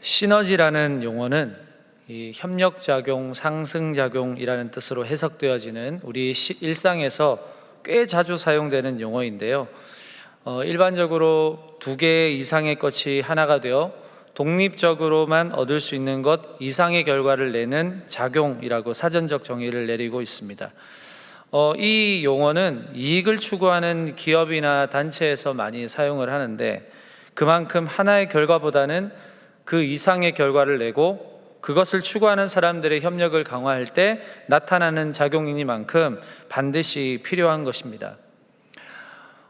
시너지라는 용어는 이 협력작용, 상승작용이라는 뜻으로 해석되어지는 우리 시- 일상에서 꽤 자주 사용되는 용어인데요. 어, 일반적으로 두 개 이상의 것이 하나가 되어 독립적으로만 얻을 수 있는 것 이상의 결과를 내는 작용이라고 사전적 정의를 내리고 있습니다. 어, 이 용어는 이익을 추구하는 기업이나 단체에서 많이 사용을 하는데 그만큼 하나의 결과보다는 그 이상의 결과를 내고 그것을 추구하는 사람들의 협력을 강화할 때 나타나는 작용이니만큼 반드시 필요한 것입니다.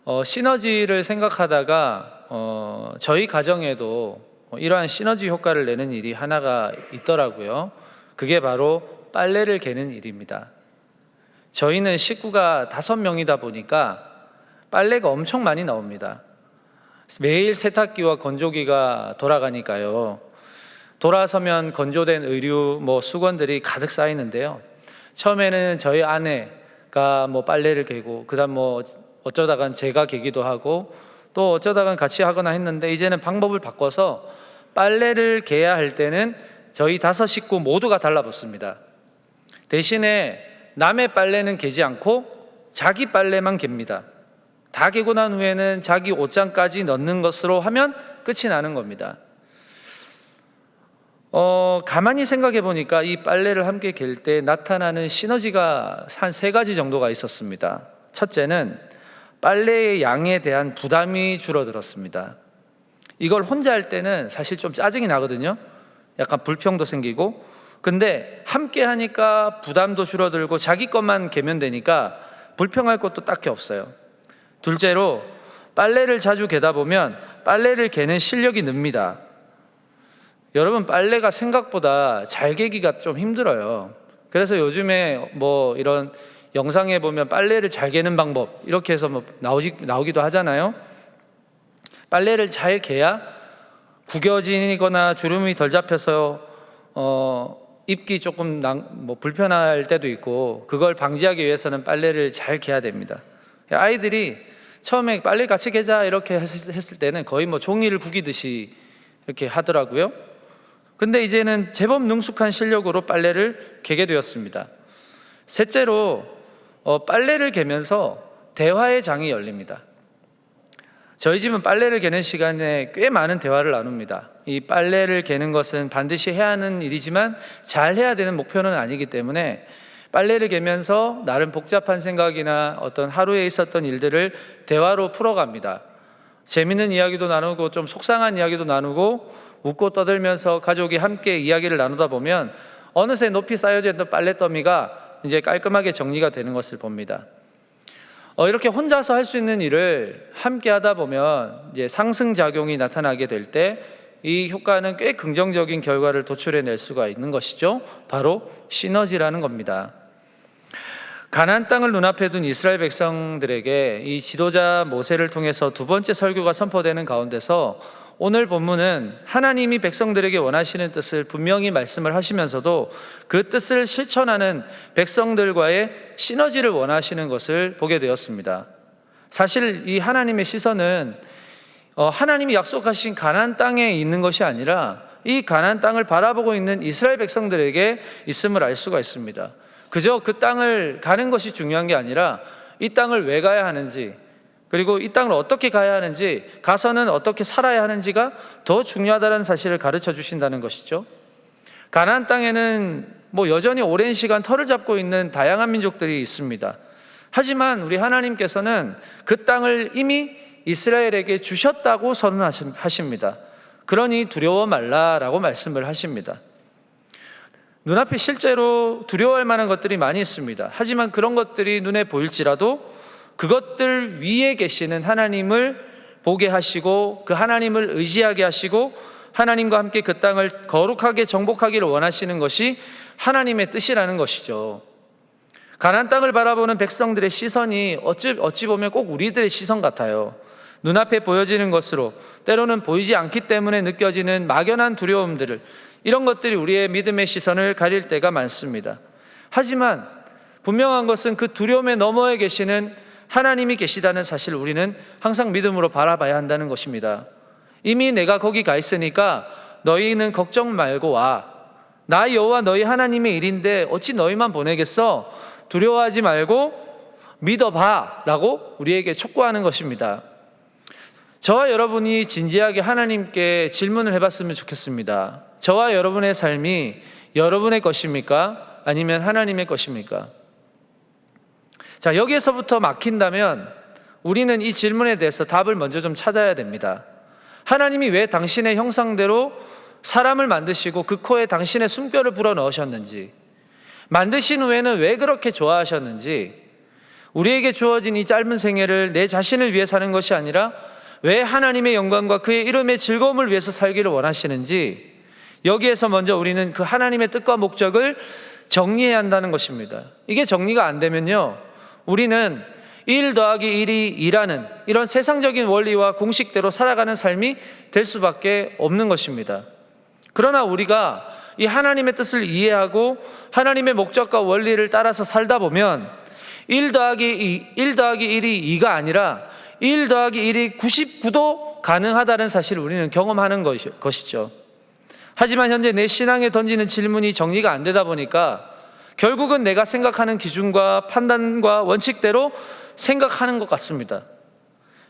어, 시너지를 생각하다가 어, 저희 가정에도 이러한 시너지 효과를 내는 일이 하나가 있더라고요. 그게 바로 빨래를 개는 일입니다. 저희는 식구가 다섯 명이다 보니까 빨래가 엄청 많이 나옵니다. 매일 세탁기와 건조기가 돌아가니까요. 돌아서면 건조된 의류, 뭐 수건들이 가득 쌓이는데요. 처음에는 저희 아내가 뭐 빨래를 개고, 그다음 뭐 어쩌다간 제가 개기도 하고, 또 어쩌다간 같이 하거나 했는데 이제는 방법을 바꿔서 빨래를 개야 할 때는 저희 다섯 식구 모두가 달라붙습니다. 대신에 남의 빨래는 개지 않고 자기 빨래만 갭니다. 다 개고 난 후에는 자기 옷장까지 넣는 것으로 하면 끝이 나는 겁니다. 어, 가만히 생각해 보니까 이 빨래를 함께 갤 때 나타나는 시너지가 한 세 가지 정도가 있었습니다. 첫째는 빨래의 양에 대한 부담이 줄어들었습니다. 이걸 혼자 할 때는 사실 좀 짜증이 나거든요. 약간 불평도 생기고. 근데 함께 하니까 부담도 줄어들고 자기 것만 개면 되니까 불평할 것도 딱히 없어요. 둘째로 빨래를 자주 개다 보면 빨래를 개는 실력이 늡니다. 여러분 빨래가 생각보다 잘 개기가 좀 힘들어요. 그래서 요즘에 뭐 이런 영상에 보면 빨래를 잘 개는 방법 이렇게 해서 뭐 나오지, 나오기도 하잖아요. 빨래를 잘 개야 구겨지거나 주름이 덜 잡혀서 어, 입기 조금 낭, 뭐 불편할 때도 있고 그걸 방지하기 위해서는 빨래를 잘 개야 됩니다. 아이들이 처음에 빨래 같이 개자 이렇게 했- 했을 때는 거의 뭐 종이를 구기듯이 이렇게 하더라고요. 근데 이제는 제법 능숙한 실력으로 빨래를 개게 되었습니다. 셋째로 어, 빨래를 개면서 대화의 장이 열립니다. 저희 집은 빨래를 개는 시간에 꽤 많은 대화를 나눕니다. 이 빨래를 개는 것은 반드시 해야 하는 일이지만 잘 해야 되는 목표는 아니기 때문에 빨래를 개면서 나름 복잡한 생각이나 어떤 하루에 있었던 일들을 대화로 풀어갑니다. 재밌는 이야기도 나누고 좀 속상한 이야기도 나누고 웃고 떠들면서 가족이 함께 이야기를 나누다 보면 어느새 높이 쌓여져 있던 빨래더미가 이제 깔끔하게 정리가 되는 것을 봅니다. 어, 이렇게 혼자서 할 수 있는 일을 함께 하다 보면 이제 상승 작용이 나타나게 될 때 이 효과는 꽤 긍정적인 결과를 도출해낼 수가 있는 것이죠. 바로 시너지라는 겁니다. 가나안 땅을 눈앞에 둔 이스라엘 백성들에게 이 지도자 모세를 통해서 두 번째 설교가 선포되는 가운데서 오늘 본문은 하나님이 백성들에게 원하시는 뜻을 분명히 말씀을 하시면서도 그 뜻을 실천하는 백성들과의 시너지를 원하시는 것을 보게 되었습니다. 사실 이 하나님의 시선은 어, 하나님이 약속하신 가나안 땅에 있는 것이 아니라 이 가나안 땅을 바라보고 있는 이스라엘 백성들에게 있음을 알 수가 있습니다. 그저 그 땅을 가는 것이 중요한 게 아니라 이 땅을 왜 가야 하는지 그리고 이 땅을 어떻게 가야 하는지 가서는 어떻게 살아야 하는지가 더 중요하다는 사실을 가르쳐 주신다는 것이죠. 가나안 땅에는 뭐 여전히 오랜 시간 털을 잡고 있는 다양한 민족들이 있습니다. 하지만 우리 하나님께서는 그 땅을 이미 이스라엘에게 주셨다고 선언하십니다. 그러니 두려워 말라라고 말씀을 하십니다. 눈앞에 실제로 두려워할 만한 것들이 많이 있습니다. 하지만 그런 것들이 눈에 보일지라도 그것들 위에 계시는 하나님을 보게 하시고 그 하나님을 의지하게 하시고 하나님과 함께 그 땅을 거룩하게 정복하기를 원하시는 것이 하나님의 뜻이라는 것이죠. 가나안 땅을 바라보는 백성들의 시선이 어찌 어찌 보면 꼭 우리들의 시선 같아요. 눈앞에 보여지는 것으로 때로는 보이지 않기 때문에 느껴지는 막연한 두려움들을 이런 것들이 우리의 믿음의 시선을 가릴 때가 많습니다. 하지만 분명한 것은 그 두려움의 너머에 계시는 하나님이 계시다는 사실을 우리는 항상 믿음으로 바라봐야 한다는 것입니다. 이미 내가 거기 가 있으니까 너희는 걱정 말고 와. 나 여호와 너희 하나님의 일인데 어찌 너희만 보내겠어? 두려워하지 말고 믿어봐라고 우리에게 촉구하는 것입니다. 저와 여러분이 진지하게 하나님께 질문을 해봤으면 좋겠습니다. 저와 여러분의 삶이 여러분의 것입니까? 아니면 하나님의 것입니까? 자, 여기에서부터 막힌다면 우리는 이 질문에 대해서 답을 먼저 좀 찾아야 됩니다. 하나님이 왜 당신의 형상대로 사람을 만드시고 그 코에 당신의 숨결을 불어 넣으셨는지, 만드신 후에는 왜 그렇게 좋아하셨는지, 우리에게 주어진 이 짧은 생애를 내 자신을 위해 사는 것이 아니라 왜 하나님의 영광과 그의 이름의 즐거움을 위해서 살기를 원하시는지, 여기에서 먼저 우리는 그 하나님의 뜻과 목적을 정리해야 한다는 것입니다. 이게 정리가 안 되면요, 우리는 1 더하기 1이 2라는 이런 세상적인 원리와 공식대로 살아가는 삶이 될 수밖에 없는 것입니다. 그러나 우리가 이 하나님의 뜻을 이해하고 하나님의 목적과 원리를 따라서 살다 보면 1 더하기 2, 1 더하기 1이 2가 아니라 1 더하기 1이 99도 가능하다는 사실을 우리는 경험하는 것이- 것이죠. 하지만 현재 내 신앙에 던지는 질문이 정리가 안 되다 보니까 결국은 내가 생각하는 기준과 판단과 원칙대로 생각하는 것 같습니다.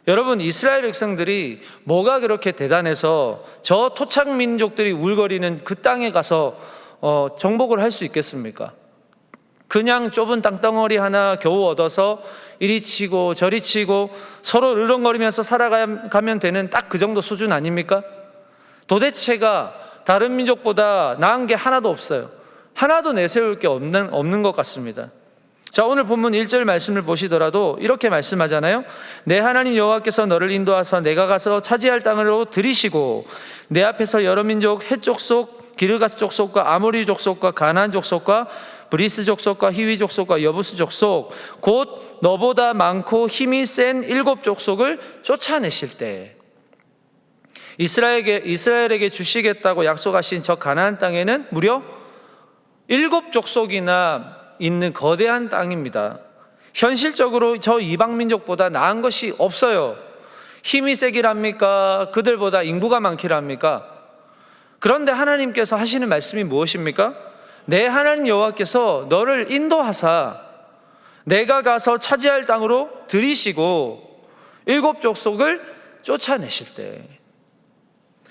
여러분, 이스라엘 백성들이 뭐가 그렇게 대단해서 저 토착 민족들이 울거리는 그 땅에 가서 어, 정복을 할 수 있겠습니까? 그냥 좁은 땅덩어리 하나 겨우 얻어서 이리 치고 저리 치고 서로 으렁거리면서 살아가면 되는 딱 그 정도 수준 아닙니까? 도대체가 다른 민족보다 나은 게 하나도 없어요. 하나도 내세울 게 없는, 없는 것 같습니다. 자, 오늘 본문 1절 말씀을 보시더라도 이렇게 말씀하잖아요. 내 하나님 여호와께서 너를 인도하사 내가 가서 차지할 땅으로 들이시고 내 앞에서 여러 민족 헷 족속 기르가스 족속과 아모리 족속과 가나안 족속과 브리스 족속과 히위 족속과 여부스 족속 곧 너보다 많고 힘이 센 일곱 족속을 쫓아내실 때 이스라엘에게 이스라엘에게 주시겠다고 약속하신 저 가나안 땅에는 무려 일곱 족속이나 있는 거대한 땅입니다. 현실적으로 저 이방 민족보다 나은 것이 없어요. 힘이 세기랍니까? 그들보다 인구가 많기랍니까? 그런데 하나님께서 하시는 말씀이 무엇입니까? 내 하나님 여호와께서 너를 인도하사 내가 가서 차지할 땅으로 들이시고 일곱 족속을 쫓아내실 때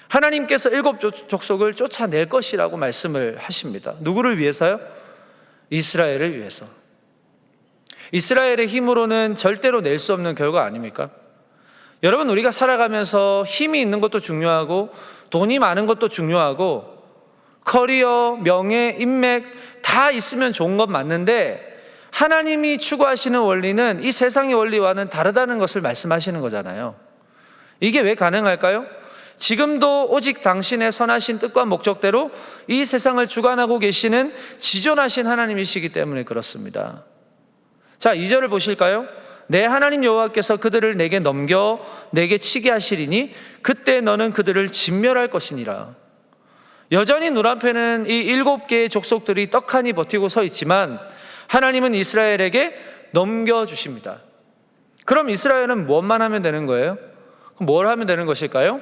하나님께서 일곱 족- 족속을 쫓아낼 것이라고 말씀을 하십니다. 누구를 위해서요? 이스라엘을 위해서. 이스라엘의 힘으로는 절대로 낼 수 없는 결과 아닙니까? 여러분, 우리가 살아가면서 힘이 있는 것도 중요하고 돈이 많은 것도 중요하고 커리어, 명예, 인맥 다 있으면 좋은 건 맞는데 하나님이 추구하시는 원리는 이 세상의 원리와는 다르다는 것을 말씀하시는 거잖아요. 이게 왜 가능할까요? 지금도 오직 당신의 선하신 뜻과 목적대로 이 세상을 주관하고 계시는 지존하신 하나님이시기 때문에 그렇습니다. 자, 2절을 보실까요? 내 하나님 여호와께서 그들을 내게 넘겨 내게 치게 하시리니 그때 너는 그들을 진멸할 것이니라. 여전히 눈앞에는 이 일곱 개의 족속들이 떡하니 버티고 서 있지만 하나님은 이스라엘에게 넘겨 주십니다. 그럼 이스라엘은 무엇만 하면 되는 거예요? 뭘 하면 되는 것일까요?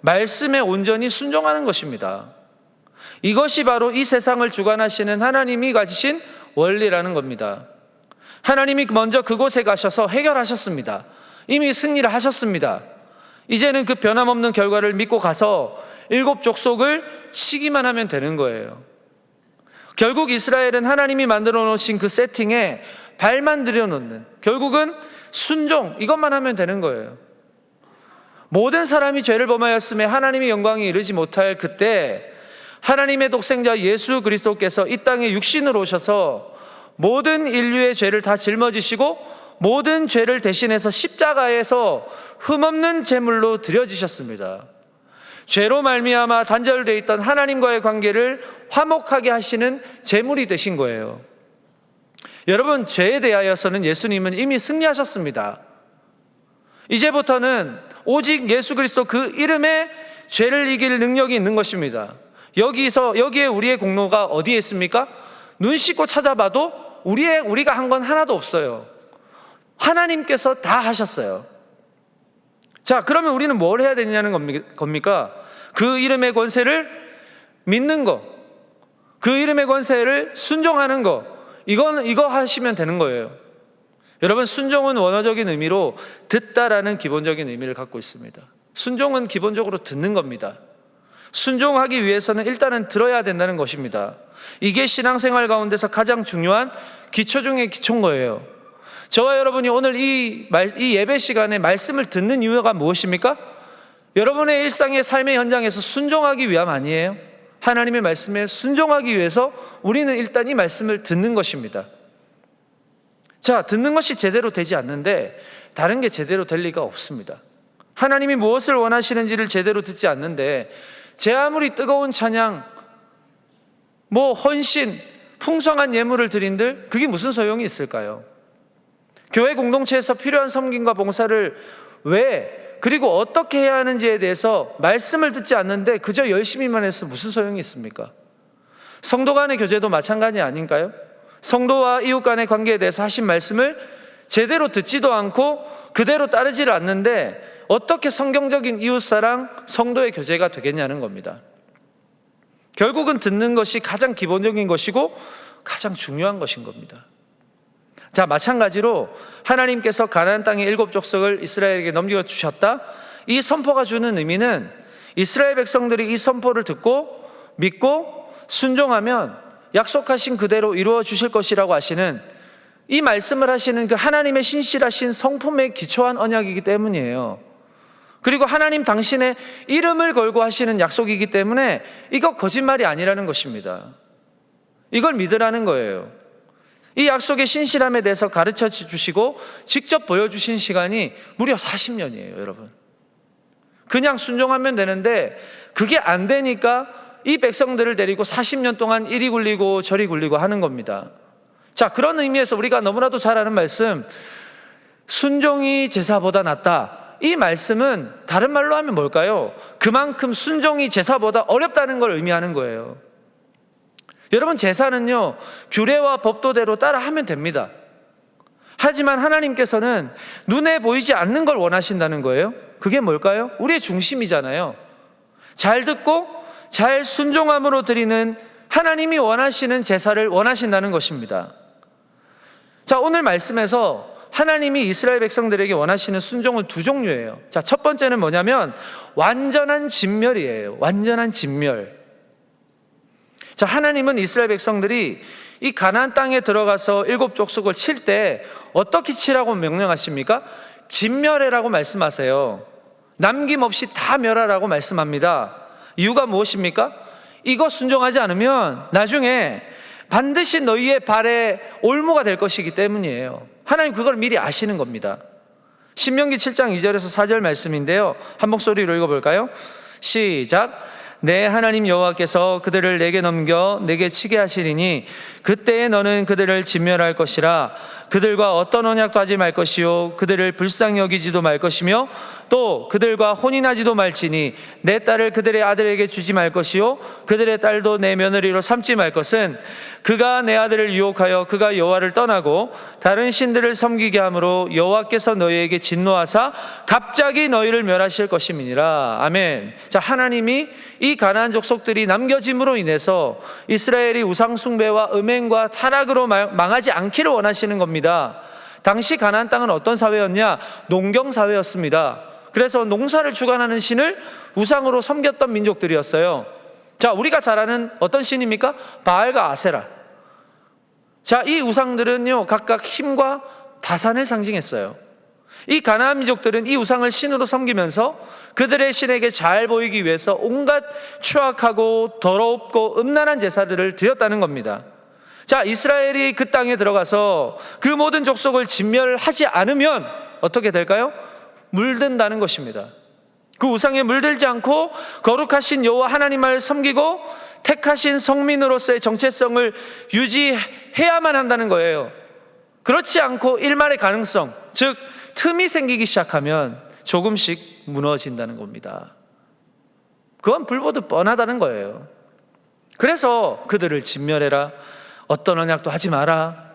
말씀에 온전히 순종하는 것입니다. 이것이 바로 이 세상을 주관하시는 하나님이 가지신 원리라는 겁니다. 하나님이 먼저 그곳에 가셔서 해결하셨습니다. 이미 승리를 하셨습니다. 이제는 그 변함없는 결과를 믿고 가서 일곱 족속을 치기만 하면 되는 거예요. 결국 이스라엘은 하나님이 만들어 놓으신 그 세팅에 발만 들여놓는 결국은 순종 이것만 하면 되는 거예요. 모든 사람이 죄를 범하였음에 하나님의 영광이 이르지 못할 그때 하나님의 독생자 예수 그리스도께서 이 땅에 육신으로 오셔서 모든 인류의 죄를 다 짊어지시고 모든 죄를 대신해서 십자가에서 흠없는 제물로 드려지셨습니다. 죄로 말미암아 단절되어 있던 하나님과의 관계를 화목하게 하시는 제물이 되신 거예요. 여러분 죄에 대하여서는 예수님은 이미 승리하셨습니다. 이제부터는 오직 예수 그리스도 그 이름에 죄를 이길 능력이 있는 것입니다. 여기서 여기에 우리의 공로가 어디에 있습니까? 눈 씻고 찾아봐도 우리의 우리가 한 건 하나도 없어요. 하나님께서 다 하셨어요. 자, 그러면 우리는 뭘 해야 되냐는 겁니- 겁니까? 그 이름의 권세를 믿는 거, 그 이름의 권세를 순종하는 거, 이건 이거 하시면 되는 거예요. 여러분 순종은 원어적인 의미로 듣다라는 기본적인 의미를 갖고 있습니다. 순종은 기본적으로 듣는 겁니다. 순종하기 위해서는 일단은 들어야 된다는 것입니다. 이게 신앙생활 가운데서 가장 중요한 기초 중의 기초인 거예요. 저와 여러분이 오늘 이, 말, 이 예배 시간에 말씀을 듣는 이유가 무엇입니까? 여러분의 일상의 삶의 현장에서 순종하기 위함 아니에요? 하나님의 말씀에 순종하기 위해서 우리는 일단 이 말씀을 듣는 것입니다. 자, 듣는 것이 제대로 되지 않는데 다른 게 제대로 될 리가 없습니다. 하나님이 무엇을 원하시는지를 제대로 듣지 않는데 제 아무리 뜨거운 찬양, 뭐 헌신, 풍성한 예물을 드린들 그게 무슨 소용이 있을까요? 교회 공동체에서 필요한 섬김과 봉사를 왜 그리고 어떻게 해야 하는지에 대해서 말씀을 듣지 않는데 그저 열심히만 해서 무슨 소용이 있습니까? 성도 간의 교제도 마찬가지 아닌가요? 성도와 이웃 간의 관계에 대해서 하신 말씀을 제대로 듣지도 않고 그대로 따르지를 않는데 어떻게 성경적인 이웃사랑, 성도의 교제가 되겠냐는 겁니다. 결국은 듣는 것이 가장 기본적인 것이고 가장 중요한 것인 겁니다. 자, 마찬가지로 하나님께서 가나안 땅의 일곱 족속을 이스라엘에게 넘겨 주셨다. 이 선포가 주는 의미는 이스라엘 백성들이 이 선포를 듣고 믿고 순종하면 약속하신 그대로 이루어 주실 것이라고 하시는 이 말씀을 하시는 그 하나님의 신실하신 성품에 기초한 언약이기 때문이에요. 그리고 하나님 당신의 이름을 걸고 하시는 약속이기 때문에 이거 거짓말이 아니라는 것입니다. 이걸 믿으라는 거예요. 이 약속의 신실함에 대해서 가르쳐 주시고 직접 보여주신 시간이 무려 40년이에요, 여러분. 그냥 순종하면 되는데 그게 안 되니까 이 백성들을 데리고 40년 동안 이리 굴리고 저리 굴리고 하는 겁니다. 자, 그런 의미에서 우리가 너무나도 잘 아는 말씀, 순종이 제사보다 낫다. 이 말씀은 다른 말로 하면 뭘까요? 그만큼 순종이 제사보다 어렵다는 걸 의미하는 거예요. 여러분, 제사는요, 규례와 법도대로 따라 하면 됩니다. 하지만 하나님께서는 눈에 보이지 않는 걸 원하신다는 거예요. 그게 뭘까요? 우리의 중심이잖아요. 잘 듣고 잘 순종함으로 드리는 하나님이 원하시는 제사를 원하신다는 것입니다. 자, 오늘 말씀에서 하나님이 이스라엘 백성들에게 원하시는 순종은 두 종류예요. 자, 첫 번째는 뭐냐면 완전한 진멸이에요. 완전한 진멸. 자, 하나님은 이스라엘 백성들이 이 가나안 땅에 들어가서 일곱 족속을 칠 때 어떻게 치라고 명령하십니까? 진멸해라고 말씀하세요. 남김없이 다 멸하라고 말씀합니다. 이유가 무엇입니까? 이거 순종하지 않으면 나중에 반드시 너희의 발에 올무가 될 것이기 때문이에요. 하나님 그걸 미리 아시는 겁니다. 신명기 7장 2절에서 4절 말씀인데요. 한 목소리로 읽어 볼까요? 시작. 내 하나님 여호와께서 그들을 내게 넘겨 내게 치게 하시리니 그때에 너는 그들을 진멸할 것이라 그들과 어떤 언약도 하지 말 것이요? 그들을 불쌍히 여기지도 말 것이며 또 그들과 혼인하지도 말지니 내 딸을 그들의 아들에게 주지 말 것이요? 그들의 딸도 내 며느리로 삼지 말 것은 그가 내 아들을 유혹하여 그가 여호와를 떠나고 다른 신들을 섬기게 함으로 여호와께서 너희에게 진노하사 갑자기 너희를 멸하실 것임이니라. 아멘. 자 하나님이 이 가나안 족속들이 남겨짐으로 인해서 이스라엘이 우상 숭배와 음 행과 타락으로 망하지 않기를 원하시는 겁니다. 당시 가나안 땅은 어떤 사회였냐? 농경 사회였습니다. 그래서 농사를 주관하는 신을 우상으로 섬겼던 민족들이었어요. 자, 우리가 잘 아는 어떤 신입니까? 바알과 아세라. 자, 이 우상들은요, 각각 힘과 다산을 상징했어요. 이 가나안 민족들은 이 우상을 신으로 섬기면서 그들의 신에게 잘 보이기 위해서 온갖 추악하고 더럽고 음란한 제사들을 드렸다는 겁니다. 자, 이스라엘이 그 땅에 들어가서 그 모든 족속을 진멸하지 않으면 어떻게 될까요? 물든다는 것입니다. 그 우상에 물들지 않고 거룩하신 여호와 하나님을 섬기고 택하신 성민으로서의 정체성을 유지해야만 한다는 거예요. 그렇지 않고 일말의 가능성, 즉 틈이 생기기 시작하면 조금씩 무너진다는 겁니다. 그건 불보듯 뻔하다는 거예요. 그래서 그들을 진멸해라. 어떤 언약도 하지 마라.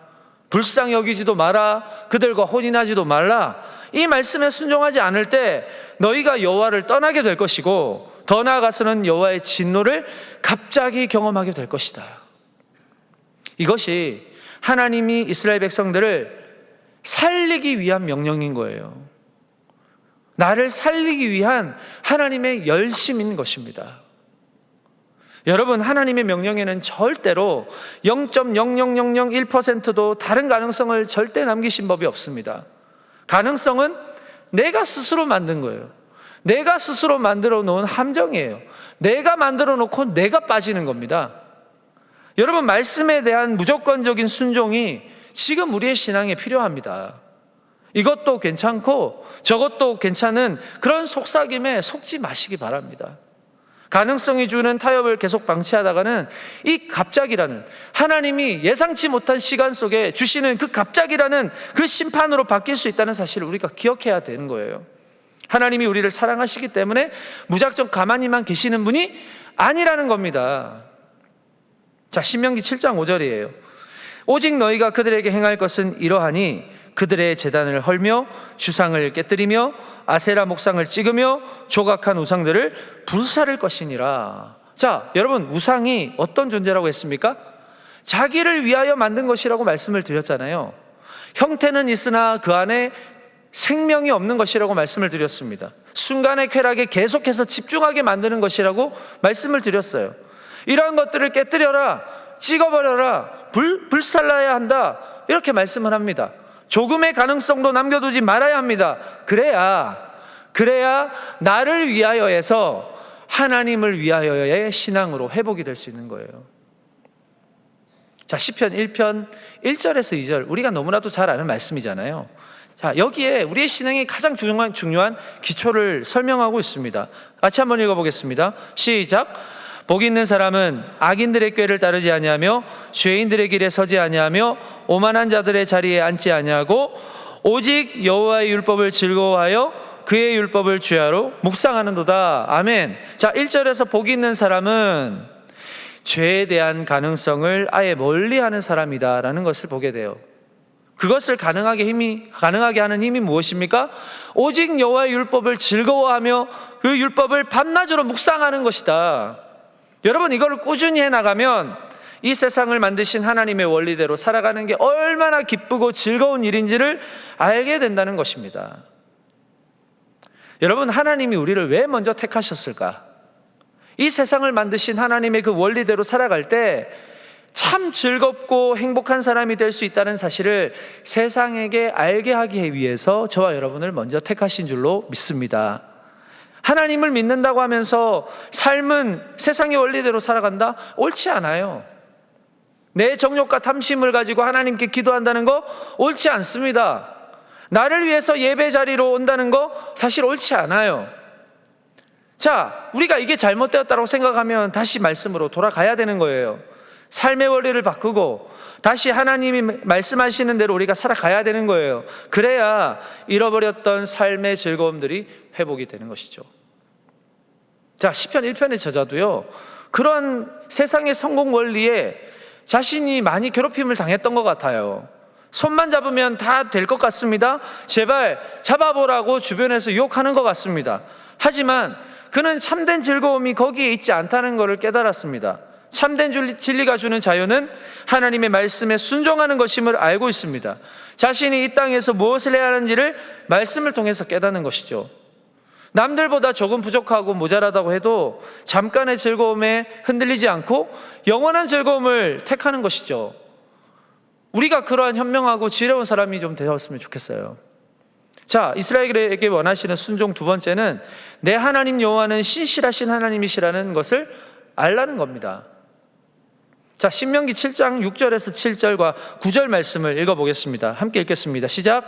불쌍히 여기지도 마라. 그들과 혼인하지도 말라. 이 말씀에 순종하지 않을 때 너희가 여호와를 떠나게 될 것이고 더 나아가서는 여호와의 진노를 갑자기 경험하게 될 것이다. 이것이 하나님이 이스라엘 백성들을 살리기 위한 명령인 거예요. 나를 살리기 위한 하나님의 열심인 것입니다. 여러분, 하나님의 명령에는 절대로 0.00001%도 다른 가능성을 절대 남기신 법이 없습니다. 가능성은 내가 스스로 만든 거예요. 내가 스스로 만들어 놓은 함정이에요. 내가 만들어 놓고 내가 빠지는 겁니다. 여러분, 말씀에 대한 무조건적인 순종이 지금 우리의 신앙에 필요합니다. 이것도 괜찮고 저것도 괜찮은 그런 속삭임에 속지 마시기 바랍니다. 가능성이 주는 타협을 계속 방치하다가는 이 갑작이라는 하나님이 예상치 못한 시간 속에 주시는 그 갑작이라는 그 심판으로 바뀔 수 있다는 사실을 우리가 기억해야 되는 거예요. 하나님이 우리를 사랑하시기 때문에 무작정 가만히만 계시는 분이 아니라는 겁니다. 자, 신명기 7장 5절이에요. 오직 너희가 그들에게 행할 것은 이러하니 그들의 재단을 헐며 주상을 깨뜨리며 아세라 목상을 찍으며 조각한 우상들을 불사를 것이니라. 자, 여러분 우상이 어떤 존재라고 했습니까? 자기를 위하여 만든 것이라고 말씀을 드렸잖아요. 형태는 있으나 그 안에 생명이 없는 것이라고 말씀을 드렸습니다. 순간의 쾌락에 계속해서 집중하게 만드는 것이라고 말씀을 드렸어요. 이러한 것들을 깨뜨려라, 찍어버려라, 불, 불살라야 한다. 이렇게 말씀을 합니다. 조금의 가능성도 남겨두지 말아야 합니다. 그래야, 그래야 나를 위하여에서 하나님을 위하여의 신앙으로 회복이 될 수 있는 거예요. 자, 시편 1편 1절에서 2절 우리가 너무나도 잘 아는 말씀이잖아요. 자, 여기에 우리의 신앙이 가장 중요한 중요한 기초를 설명하고 있습니다. 같이 한번 읽어 보겠습니다. 시작. 복 있는 사람은 악인들의 꾀를 따르지 아니하며 죄인들의 길에 서지 아니하며 오만한 자들의 자리에 앉지 아니하고 오직 여호와의 율법을 즐거워하여 그의 율법을 주야로 묵상하는도다. 아멘. 자, 1절에서 복 있는 사람은 죄에 대한 가능성을 아예 멀리하는 사람이다라는 것을 보게 돼요. 그것을 가능하게 힘이 가능하게 하는 힘이 무엇입니까? 오직 여호와의 율법을 즐거워하며 그 율법을 밤낮으로 묵상하는 것이다. 여러분 이거를 꾸준히 해 나가면 이 세상을 만드신 하나님의 원리대로 살아가는 게 얼마나 기쁘고 즐거운 일인지를 알게 된다는 것입니다. 여러분 하나님이 우리를 왜 먼저 택하셨을까? 이 세상을 만드신 하나님의 그 원리대로 살아갈 때 참 즐겁고 행복한 사람이 될 수 있다는 사실을 세상에게 알게 하기 위해서 저와 여러분을 먼저 택하신 줄로 믿습니다. 하나님을 믿는다고 하면서 삶은 세상의 원리대로 살아간다? 옳지 않아요. 내 정욕과 탐심을 가지고 하나님께 기도한다는 거 옳지 않습니다. 나를 위해서 예배 자리로 온다는 거 사실 옳지 않아요. 자, 우리가 이게 잘못되었다고 생각하면 다시 말씀으로 돌아가야 되는 거예요. 삶의 원리를 바꾸고 다시 하나님이 말씀하시는 대로 우리가 살아가야 되는 거예요. 그래야 잃어버렸던 삶의 즐거움들이 회복이 되는 것이죠. 자, 시편 1편의 저자도요. 그런 세상의 성공 원리에 자신이 많이 괴롭힘을 당했던 것 같아요. 손만 잡으면 다 될 것 같습니다. 제발 잡아보라고 주변에서 유혹하는 것 같습니다. 하지만 그는 참된 즐거움이 거기에 있지 않다는 것을 깨달았습니다. 참된 진리가 주는 자유는 하나님의 말씀에 순종하는 것임을 알고 있습니다. 자신이 이 땅에서 무엇을 해야 하는지를 말씀을 통해서 깨닫는 것이죠. 남들보다 조금 부족하고 모자라다고 해도 잠깐의 즐거움에 흔들리지 않고 영원한 즐거움을 택하는 것이죠. 우리가 그러한 현명하고 지혜로운 사람이 좀 되었으면 좋겠어요. 자, 이스라엘에게 원하시는 순종 두 번째는 내 하나님 여호와는 신실하신 하나님이시라는 것을 알라는 겁니다. 자, 신명기 7장 6절에서 7절과 9절 말씀을 읽어 보겠습니다. 함께 읽겠습니다. 시작.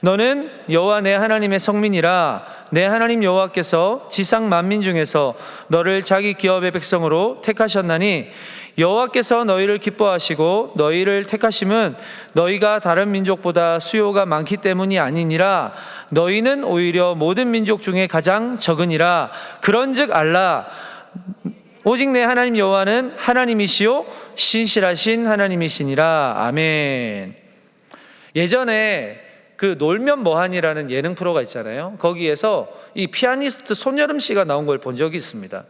너는 여호와 내 하나님의 성민이라 내 하나님 여호와께서 지상 만민 중에서 너를 자기 기업의 백성으로 택하셨나니 여호와께서 너희를 기뻐하시고 너희를 택하심은 너희가 다른 민족보다 수요가 많기 때문이 아니니라 너희는 오히려 모든 민족 중에 가장 적으니라 그런즉 알라 오직 내 하나님 여호와는 하나님이시요 신실하신 하나님이시니라 아멘. 예전에 그 놀면 뭐하니라는 예능 프로가 있잖아요. 거기에서 이 피아니스트 손여름 씨가 나온 걸 본 적이 있습니다.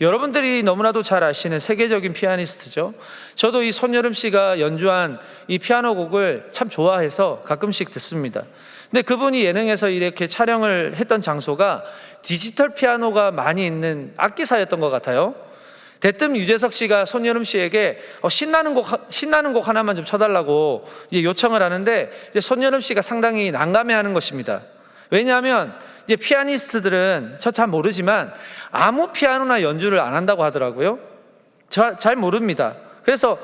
여러분들이 너무나도 잘 아시는 세계적인 피아니스트죠. 저도 이 손여름 씨가 연주한 이 피아노 곡을 참 좋아해서 가끔씩 듣습니다. 근데 그분이 예능에서 이렇게 촬영을 했던 장소가 디지털 피아노가 많이 있는 악기사였던 것 같아요. 대뜸 유재석 씨가 손여름 씨에게 어, 신나는 곡 하- 신나는 곡 하나만 좀 쳐달라고 이제 요청을 하는데 이제 손여름 씨가 상당히 난감해하는 것입니다. 왜냐하면 이제 피아니스트들은 저 잘 모르지만 아무 피아노나 연주를 안 한다고 하더라고요. 저 잘 모릅니다. 그래서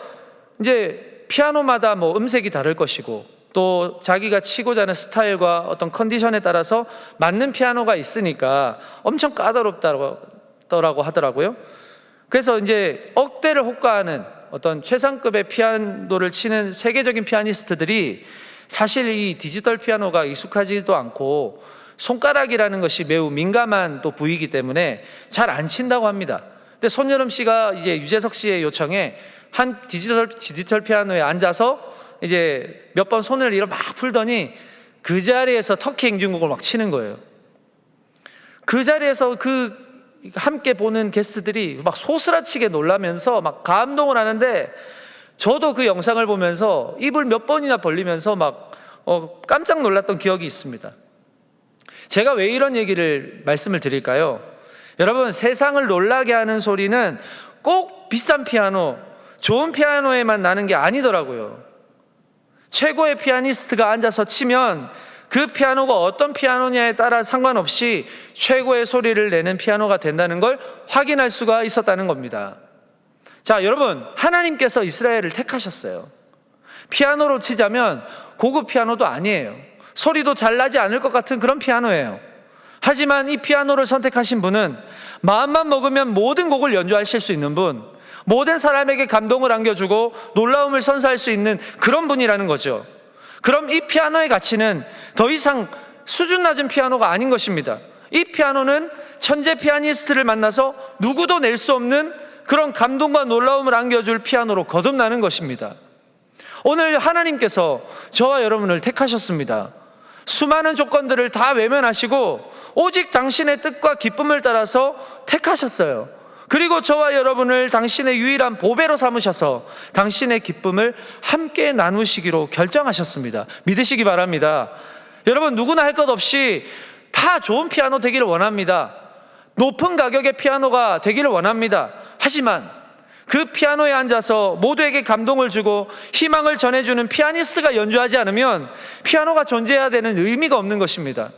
이제 피아노마다 뭐 음색이 다를 것이고 또 자기가 치고자 하는 스타일과 어떤 컨디션에 따라서 맞는 피아노가 있으니까 엄청 까다롭다고 하더라고요. 그래서 이제 억대를 호가하는 어떤 최상급의 피아노를 치는 세계적인 피아니스트들이 사실 이 디지털 피아노가 익숙하지도 않고 손가락이라는 것이 매우 민감한 또 부위이기 때문에 잘 안 친다고 합니다. 근데 손여름 씨가 이제 유재석 씨의 요청에 한 디지털 디지털 피아노에 앉아서 이제 몇 번 손을 이렇게 막 풀더니 그 자리에서 터키 행진곡을 막 치는 거예요. 그 자리에서 그 함께 보는 게스트들이 막 소스라치게 놀라면서 막 감동을 하는데 저도 그 영상을 보면서 입을 몇 번이나 벌리면서 막 어, 깜짝 놀랐던 기억이 있습니다. 제가 왜 이런 얘기를 말씀을 드릴까요? 여러분 세상을 놀라게 하는 소리는 꼭 비싼 피아노, 좋은 피아노에만 나는 게 아니더라고요. 최고의 피아니스트가 앉아서 치면 그 피아노가 어떤 피아노냐에 따라 상관없이 최고의 소리를 내는 피아노가 된다는 걸 확인할 수가 있었다는 겁니다. 자, 여러분, 하나님께서 이스라엘을 택하셨어요. 피아노로 치자면 고급 피아노도 아니에요. 소리도 잘 나지 않을 것 같은 그런 피아노예요. 하지만 이 피아노를 선택하신 분은 마음만 먹으면 모든 곡을 연주하실 수 있는 분, 모든 사람에게 감동을 안겨주고 놀라움을 선사할 수 있는 그런 분이라는 거죠. 그럼 이 피아노의 가치는 더 이상 수준 낮은 피아노가 아닌 것입니다. 이 피아노는 천재 피아니스트를 만나서 누구도 낼 수 없는 그런 감동과 놀라움을 안겨줄 피아노로 거듭나는 것입니다. 오늘 하나님께서 저와 여러분을 택하셨습니다. 수많은 조건들을 다 외면하시고 오직 당신의 뜻과 기쁨을 따라서 택하셨어요. 그리고 저와 여러분을 당신의 유일한 보배로 삼으셔서 당신의 기쁨을 함께 나누시기로 결정하셨습니다. 믿으시기 바랍니다. 여러분 누구나 할 것 없이 다 좋은 피아노 되기를 원합니다. 높은 가격의 피아노가 되기를 원합니다. 하지만 그 피아노에 앉아서 모두에게 감동을 주고 희망을 전해주는 피아니스트가 연주하지 않으면 피아노가 존재해야 되는 의미가 없는 것입니다.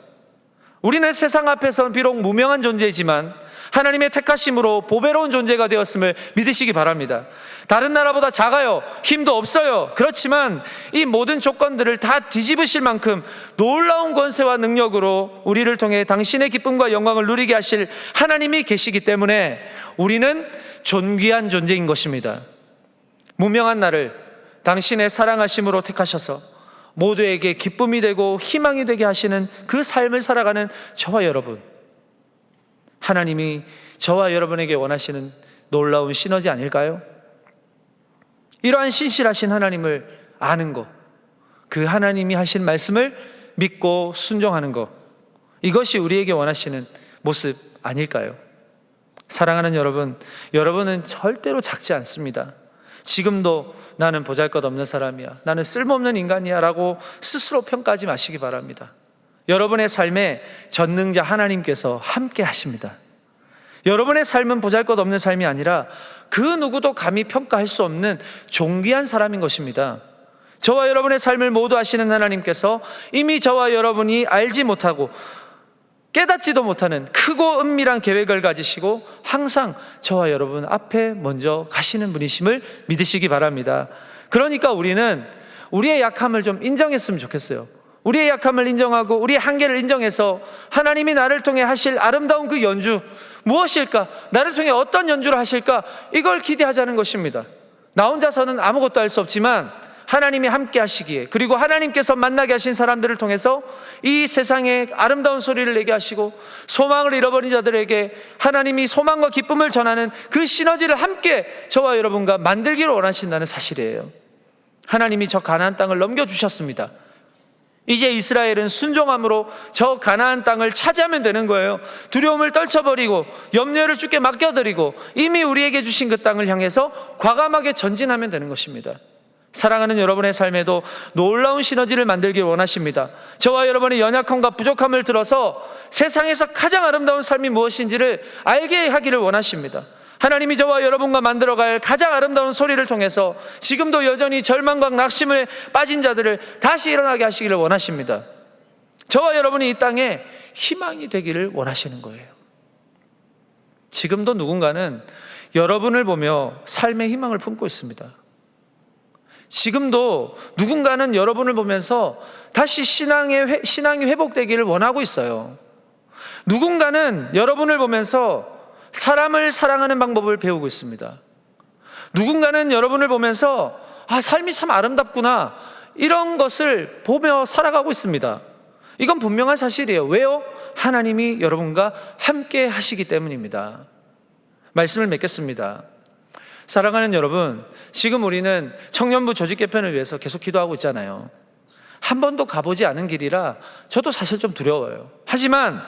우리는 세상 앞에서는 비록 무명한 존재이지만 하나님의 택하심으로 보배로운 존재가 되었음을 믿으시기 바랍니다. 다른 나라보다 작아요. 힘도 없어요. 그렇지만 이 모든 조건들을 다 뒤집으실 만큼 놀라운 권세와 능력으로 우리를 통해 당신의 기쁨과 영광을 누리게 하실 하나님이 계시기 때문에 우리는 존귀한 존재인 것입니다. 무명한 나를 당신의 사랑하심으로 택하셔서 모두에게 기쁨이 되고 희망이 되게 하시는 그 삶을 살아가는 저와 여러분. 하나님이 저와 여러분에게 원하시는 놀라운 시너지 아닐까요? 이러한 신실하신 하나님을 아는 것, 그 하나님이 하신 말씀을 믿고 순종하는 것, 이것이 우리에게 원하시는 모습 아닐까요? 사랑하는 여러분, 여러분은 절대로 작지 않습니다. 지금도 나는 보잘 것 없는 사람이야. 나는 쓸모없는 인간이야. 라고 스스로 평가하지 마시기 바랍니다. 여러분의 삶에 전능자 하나님께서 함께 하십니다. 여러분의 삶은 보잘 것 없는 삶이 아니라 그 누구도 감히 평가할 수 없는 존귀한 사람인 것입니다. 저와 여러분의 삶을 모두 아시는 하나님께서 이미 저와 여러분이 알지 못하고 깨닫지도 못하는 크고 은밀한 계획을 가지시고 항상 저와 여러분 앞에 먼저 가시는 분이심을 믿으시기 바랍니다. 그러니까 우리는 우리의 약함을 좀 인정했으면 좋겠어요. 우리의 약함을 인정하고 우리의 한계를 인정해서 하나님이 나를 통해 하실 아름다운 그 연주 무엇일까? 나를 통해 어떤 연주를 하실까? 이걸 기대하자는 것입니다. 나 혼자서는 아무것도 할 수 없지만 하나님이 함께 하시기에 그리고 하나님께서 만나게 하신 사람들을 통해서 이 세상에 아름다운 소리를 내게 하시고 소망을 잃어버린 자들에게 하나님이 소망과 기쁨을 전하는 그 시너지를 함께 저와 여러분과 만들기를 원하신다는 사실이에요. 하나님이 저 가나안 땅을 넘겨 주셨습니다. 이제 이스라엘은 순종함으로 저 가나안 땅을 차지하면 되는 거예요. 두려움을 떨쳐버리고 염려를 주께 맡겨드리고 이미 우리에게 주신 그 땅을 향해서 과감하게 전진하면 되는 것입니다. 사랑하는 여러분의 삶에도 놀라운 시너지를 만들길 원하십니다. 저와 여러분의 연약함과 부족함을 들어서 세상에서 가장 아름다운 삶이 무엇인지를 알게 하기를 원하십니다. 하나님이 저와 여러분과 만들어갈 가장 아름다운 소리를 통해서 지금도 여전히 절망과 낙심에 빠진 자들을 다시 일어나게 하시기를 원하십니다. 저와 여러분이 이 땅에 희망이 되기를 원하시는 거예요. 지금도 누군가는 여러분을 보며 삶의 희망을 품고 있습니다. 지금도 누군가는 여러분을 보면서 다시 신앙의 회, 신앙이 회복되기를 원하고 있어요. 누군가는 여러분을 보면서 사람을 사랑하는 방법을 배우고 있습니다. 누군가는 여러분을 보면서 아, 삶이 참 아름답구나. 이런 것을 보며 살아가고 있습니다. 이건 분명한 사실이에요. 왜요? 하나님이 여러분과 함께 하시기 때문입니다. 말씀을 맺겠습니다. 사랑하는 여러분, 지금 우리는 청년부 조직 개편을 위해서 계속 기도하고 있잖아요. 한 번도 가보지 않은 길이라 저도 사실 좀 두려워요. 하지만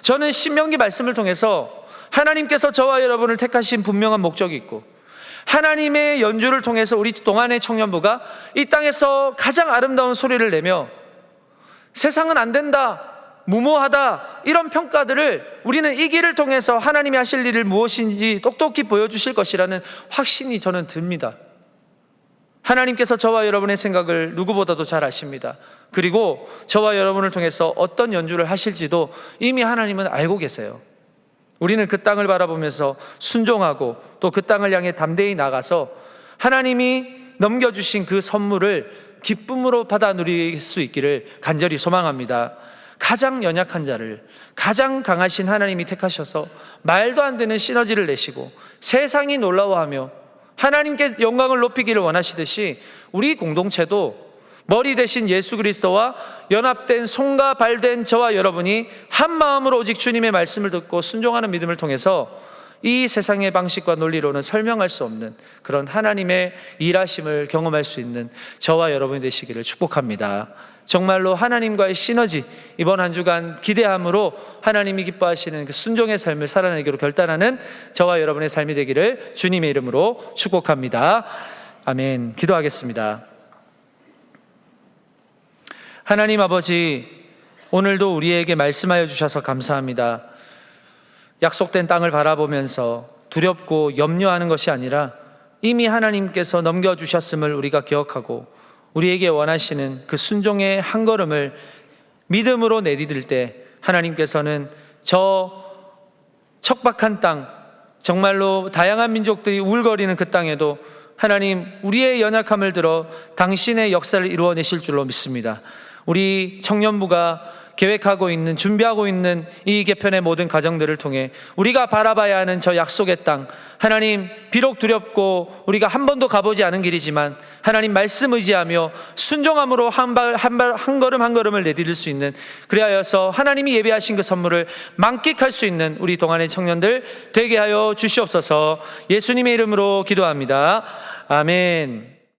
저는 신명기 말씀을 통해서 하나님께서 저와 여러분을 택하신 분명한 목적이 있고 하나님의 연주를 통해서 우리 동안의 청년부가 이 땅에서 가장 아름다운 소리를 내며 세상은 안 된다, 무모하다, 이런 평가들을 우리는 이 길을 통해서 하나님이 하실 일을 무엇인지 똑똑히 보여주실 것이라는 확신이 저는 듭니다. 하나님께서 저와 여러분의 생각을 누구보다도 잘 아십니다. 그리고 저와 여러분을 통해서 어떤 연주를 하실지도 이미 하나님은 알고 계세요. 우리는 그 땅을 바라보면서 순종하고 또 그 땅을 향해 담대히 나가서 하나님이 넘겨주신 그 선물을 기쁨으로 받아 누릴 수 있기를 간절히 소망합니다. 가장 연약한 자를 가장 강하신 하나님이 택하셔서 말도 안 되는 시너지를 내시고 세상이 놀라워하며 하나님께 영광을 높이기를 원하시듯이 우리 공동체도 머리 대신 예수 그리스도와 연합된 손과 발된 저와 여러분이 한 마음으로 오직 주님의 말씀을 듣고 순종하는 믿음을 통해서 이 세상의 방식과 논리로는 설명할 수 없는 그런 하나님의 일하심을 경험할 수 있는 저와 여러분이 되시기를 축복합니다. 정말로 하나님과의 시너지 이번 한 주간 기대함으로 하나님이 기뻐하시는 그 순종의 삶을 살아내기로 결단하는 저와 여러분의 삶이 되기를 주님의 이름으로 축복합니다. 아멘. 기도하겠습니다. 하나님 아버지, 오늘도 우리에게 말씀하여 주셔서 감사합니다. 약속된 땅을 바라보면서 두렵고 염려하는 것이 아니라 이미 하나님께서 넘겨주셨음을 우리가 기억하고 우리에게 원하시는 그 순종의 한 걸음을 믿음으로 내디딜 때 하나님께서는 저 척박한 땅, 정말로 다양한 민족들이 울거리는 그 땅에도 하나님 우리의 연약함을 들어 당신의 역사를 이루어내실 줄로 믿습니다. 우리 청년부가 계획하고 있는 준비하고 있는 이 개편의 모든 과정들을 통해 우리가 바라봐야 하는 저 약속의 땅 하나님 비록 두렵고 우리가 한 번도 가보지 않은 길이지만 하나님 말씀 의지하며 순종함으로 한발한발한 걸음 한 걸음을 내디딜 수 있는 그리하여서 하나님이 예배하신 그 선물을 만끽할 수 있는 우리 동안의 청년들 되게 하여 주시옵소서 예수님의 이름으로 기도합니다 아멘.